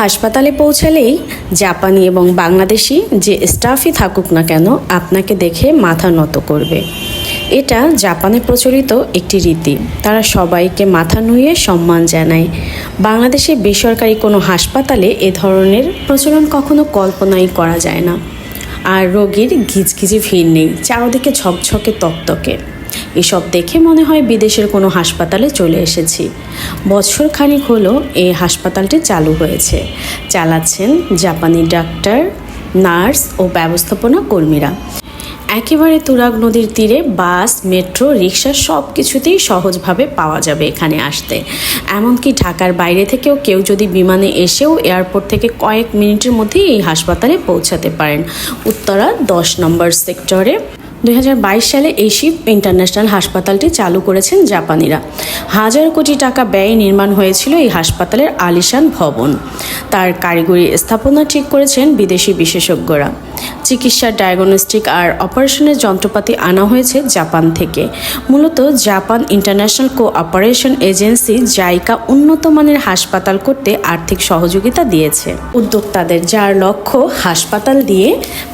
হাসপাতালে পৌঁছালেই জাপানি এবং বাংলাদেশি যে স্টাফই থাকুক না কেন আপনাকে দেখে মাথা নত করবে। এটা জাপানে প্রচলিত একটি রীতি। তারা সবাইকে মাথা নুয়ে সম্মান জানায়। বাংলাদেশে বেসরকারি কোনো হাসপাতালে এ ধরনের প্রচলন কখনো কল্পনাই করা যায় না। আর রোগীর ঘিচঘিচি ভিড় নেই, চারদিকে ঝকঝকে তকতকে। এসব দেখে মনে হয় বিদেশের কোনো হাসপাতালে চলে এসেছি। বছর খানিক হলো এই হাসপাতালটি চালু হয়েছে। চালাচ্ছেন জাপানি ডাক্তার, নার্স ও ব্যবস্থাপনা কর্মীরা। একেবারে তুরাগ নদীর তীরে বাস, মেট্রো, রিক্সা সব কিছুতেই সহজভাবে পাওয়া যাবে এখানে আসতে। এমনকি ঢাকার বাইরে থেকেও কেউ যদি বিমানে এসেও এয়ারপোর্ট থেকে কয়েক মিনিটের মধ্যেই এই হাসপাতালে পৌঁছাতে পারেন। উত্তরা দশ নম্বর সেক্টরে। দুই হাজার বাইশ সালে এই শিব ইন্টারন্যাশনাল হাসপাতালটি চালু করেছেন জাপানিরা। হাজার কোটি টাকা ব্যয় নির্মাণ হয়েছিল এই হাসপাতালের আলিশান ভবন। তার কারিগরি স্থাপনা ঠিক করেছেন বিদেশি বিশেষজ্ঞরা। চিকিৎসার ডায়াগনস্টিক আর অপারেশনের যন্ত্রপাতি আনা হয়েছে জাপান থেকে। মূলত Japan International Cooperation Agency JICA উন্নত মানের হাসপাতাল করতে আর্থিক সহযোগিতা দিয়েছে। উদ্যোক্তাদের যার লক্ষ্য হাসপাতাল দিয়ে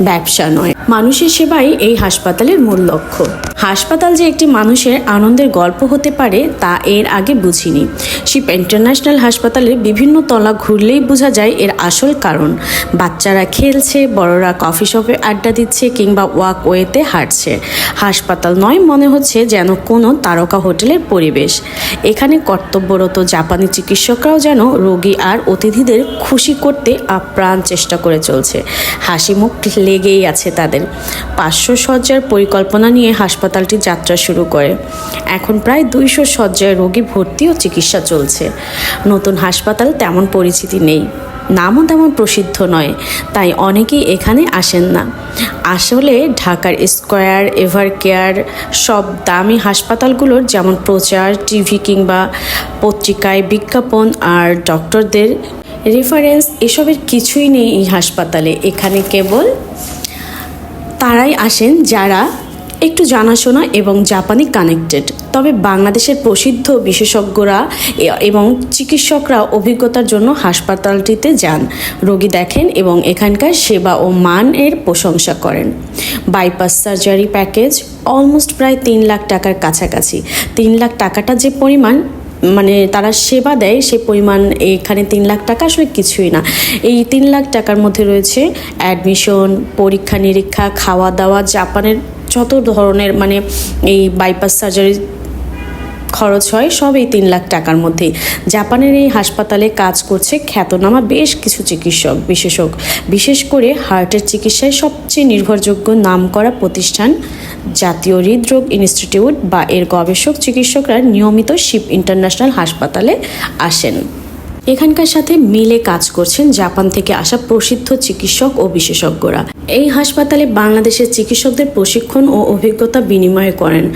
ব্যবসা নয়, মানুষের সেবাই এই হাসপাতালের মূল লক্ষ্য। হাসপাতাল যে একটি মানুষের আনন্দের গল্প হতে পারে তা এর আগে বুঝিনি। শিপ ইন্টারন্যাশনাল হাসপাতালের বিভিন্ন তলা ঘুরলেই বোঝা যায় এর আসল কারণ। বাচ্চারা খেলছে, বড়রা কফি শপে আড্ডা দিচ্ছে কিংবা ওয়াক ওয়েতে হাঁটছে। হাসপাতাল নয়, মনে হচ্ছে যেন কোনো তারকা হোটেলের পরিবেশ। এখানে কর্তব্যরত জাপানি চিকিৎসকরাও যেন রোগী আর অতিথিদের খুশি করতে আপ্রাণ চেষ্টা করে চলছে। হাসি মুখ লেগেই আছে তাদের। পাঁচশো শয্যার পরিকল্পনা নিয়ে হাসপাতালটি যাত্রা শুরু করে। এখন প্রায় দুইশো শয্যায় রোগী ভর্তি ও চিকিৎসা চলছে। নতুন হাসপাতাল তেমন পরিচিতি নেই। নামও তেমন প্রসিদ্ধ নয়, তাই অনেকেই এখানে আসেন না। আসলে ঢাকার স্কোয়ার এভার কেয়ার সব দামি হাসপাতালগুলোর যেমন প্রচার, টিভি কিংবা পত্রিকায় বিজ্ঞাপন আর ডক্টরদের রেফারেন্স, এসবের কিছুই নেই এই হাসপাতালে। এখানে কেবল তারাই আসেন যারা একটু জানাশোনা এবং জাপানি কানেক্টেড। তবে বাংলাদেশের প্রসিদ্ধ বিশেষজ্ঞরা এবং চিকিৎসকরা অভিজ্ঞতার জন্য হাসপাতালটিতে যান। রোগী দেখেন এবং এখানকার সেবা ও মান এর প্রশংসা করেন। বাইপাস সার্জারি প্যাকেজ অলমোস্ট প্রায় তিন লাখ টাকার কাছাকাছি। তিন লাখ টাকাটা যে পরিমাণ মানে তারা সেবা দেয় সে পরিমাণ এখানে তিন লাখ টাকা আসলে কিছুই না। এই তিন লাখ টাকার মধ্যে রয়েছে অ্যাডমিশন পরীক্ষা নিরীক্ষা খাওয়া দাওয়া জাপানের যত ধরনের মানে এই বাইপাস সার্জারি খরচ হয়, সব এই তিন লাখ টাকার মধ্যেই। জাপানের এই হাসপাতালে কাজ করছে খ্যাতনামা বেশ কিছু চিকিৎসক, বিশেষজ্ঞ। বিশেষ করে হার্টের চিকিৎসায় সবচেয়ে নির্ভরযোগ্য নামকরা প্রতিষ্ঠান জাতীয় হৃদরোগ ইনস্টিটিউট বা এর গবেষক চিকিৎসকরা নিয়মিত শিব ইন্টারন্যাশনাল হাসপাতালে আসেন। এখানকার সাথে মিলে কাজ করছেন জাপান থেকে আসা প্রসিদ্ধ চিকিৎসক ও বিশেষজ্ঞরা। এই হাসপাতালে বাংলাদেশের চিকিৎসকদের প্রশিক্ষণ ও অভিজ্ঞতা বিনিময় করেন।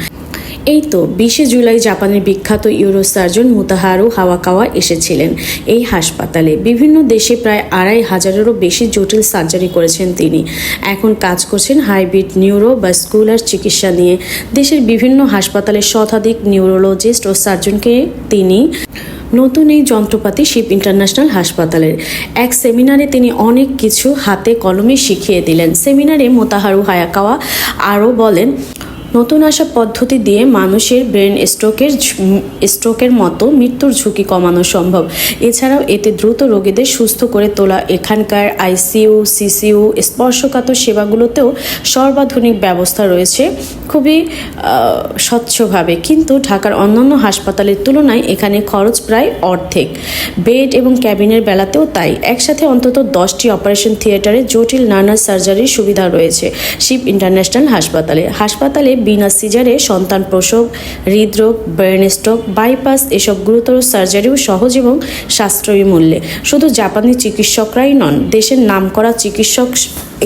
এই তো বিশে জুলাই জাপানের বিখ্যাত ইউরো সার্জন মুতাহারু হাওয়াকাওয়া এসেছিলেন। এই হাসপাতালে বিভিন্ন দেশে প্রায় আড়াই হাজারেরও বেশি জটিল সার্জারি করেছেন তিনি। এখন কাজ করছেন হাইব্রিড নিউরো বা স্কুলার চিকিৎসা নিয়ে। দেশের বিভিন্ন হাসপাতালে শতাধিক নিউরোলজিস্ট ও সার্জনকে তিনি নতুন এই যন্ত্রপাতি শিব ইন্টারন্যাশনাল হাসপাতালের। এক সেমিনারে তিনি অনেক কিছু হাতে কলমে শিখিয়ে দিলেন। সেমিনারে মোতাহারু হায়াকাওয়া আরও বলেন নতুন আসা পদ্ধতি দিয়ে মানুষের ব্রেন স্ট্রোকের স্ট্রোকের মতো মৃত্যুর ঝুঁকি কমানো সম্ভব। এছাড়াও এতে দ্রুত রোগীদের সুস্থ করে তোলা এখানকার আইসিইউ, সিসিইউ, স্পর্শকাতর সেবাগুলোতেও সর্বাধুনিক ব্যবস্থা রয়েছে। খুবই স্বচ্ছভাবে। কিন্তু ঢাকার অন্যান্য হাসপাতালের তুলনায় এখানে খরচ প্রায় অর্ধেক। বেড এবং ক্যাবিনের বেলাতেও তাই। একসাথে অন্তত দশটি অপারেশন থিয়েটারে জটিল নানা সার্জারির সুবিধা রয়েছে। শিব ইন্টারন্যাশনাল হাসপাতালে। হাসপাতালে বিনা সিজারে সন্তান প্রসব, হৃদরোগ, ব্রেন স্ট্রোক, বাইপাস এসব গুরুতর সার্জারিও সহজ এবং সাশ্রয়ী মূল্যে। শুধু জাপানি চিকিৎসকরাই নন, দেশের নামকরা চিকিৎসক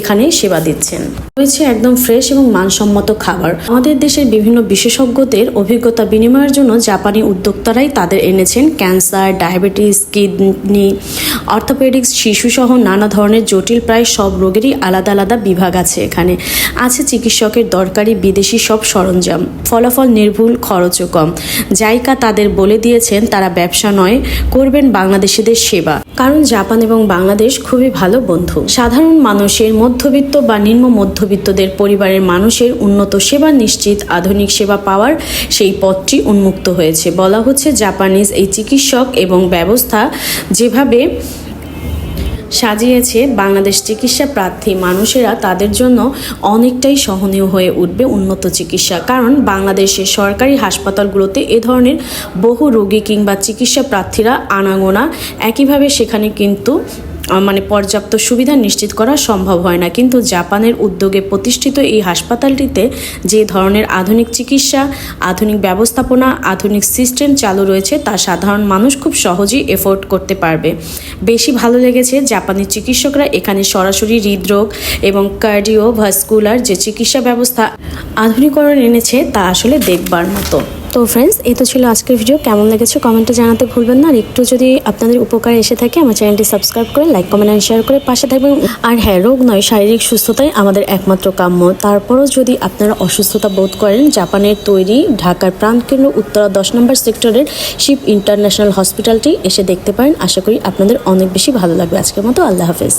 এখানে সেবা দিচ্ছেন। রয়েছে একদম ফ্রেশ এবং মানসম্মত খাবার। আমাদের দেশের বিভিন্ন বিশেষজ্ঞদের অভিজ্ঞতা বিনিময়ের জন্য জাপানি উদ্যোক্তারাই তাদের এনেছেন ক্যান্সার, ডায়াবেটিস, কিডনি, অর্থোপেডিক্স, শিশুসহ নানা ধরনের জটিল প্রায় সব রোগেরই আলাদা আলাদা বিভাগ আছে এখানে। আছে চিকিৎসকের দরকারি বিদেশি সব সরঞ্জাম। ফলাফল নির্ভুল, খরচও কম। জাইকা তাদের বলে দিয়েছেন, তারা ব্যবসা নয়, করবেন বাংলাদেশিদের সেবা। কারণ জাপান এবং বাংলাদেশ খুবই ভালো বন্ধু। সাধারণ মানুষের মধ্যবিত্ত বা নিম্ন মধ্যবিত্তদের পরিবারের মানুষের উন্নত সেবা নিশ্চিত, আধুনিক সেবা পাওয়ার সেই পথটি উন্মুক্ত হয়েছে। বলা হচ্ছে, জাপানিজ এই চিকিৎসক এবং ব্যবস্থা যেভাবে সাজিয়েছে বাংলাদেশ চিকিৎসা প্রার্থী। মানুষেরা তাদের জন্য অনেকটাই সহনীয় হয়ে উঠবে উন্নত চিকিৎসা। কারণ বাংলাদেশের সরকারি হাসপাতালগুলোতে এ ধরনের বহু রোগী কিংবা চিকিৎসা প্রার্থীরা আনাগোনা। একইভাবে সেখানে কিন্তু মানে পর্যাপ্ত সুবিধা নিশ্চিত করা সম্ভব হয় না। কিন্তু জাপানের উদ্যোগে প্রতিষ্ঠিত এই হাসপাতালটিতে যে ধরনের আধুনিক চিকিৎসা, আধুনিক ব্যবস্থাপনা, আধুনিক সিস্টেম চালু রয়েছে, তা সাধারণ মানুষ খুব সহজেই এফোর্ড করতে পারবে। বেশি ভালো লেগেছে জাপানি চিকিৎসকরা এখানে সরাসরি হৃদরোগ এবং কার্ডিও ভাস্কুলার যে চিকিৎসা ব্যবস্থা আধুনিকরণ এনেছে, তা আসলে দেখবার মতো। তো ফ্রেন্ডস এই তো ছিল আজকের ভিডিও কেমন লেগেছে কমেন্টে জানাতে ভুলবেন না। আর একটু যদি আপনাদের উপকার এসে থাকে, আমার চ্যানেলটি সাবস্ক্রাইব করে লাইক কমেন্ট অ্যান্ড শেয়ার করে পাশে থাকবেন। আর হ্যাঁ রোগ নয়, শারীরিক সুস্থতাই আমাদের একমাত্র কাম্য। তারপরও যদি আপনারা অসুস্থতা বোধ করেন, জাপানের তৈরি ঢাকার প্রাণকেন্দ্র উত্তরা দশ নম্বর সেক্টরের শিব ইন্টারন্যাশনাল হসপিটালটি এসে দেখতে পারেন। আশা করি আপনাদের অনেক বেশি ভালো লাগবে। আজকের মতো আল্লাহ হাফেজ।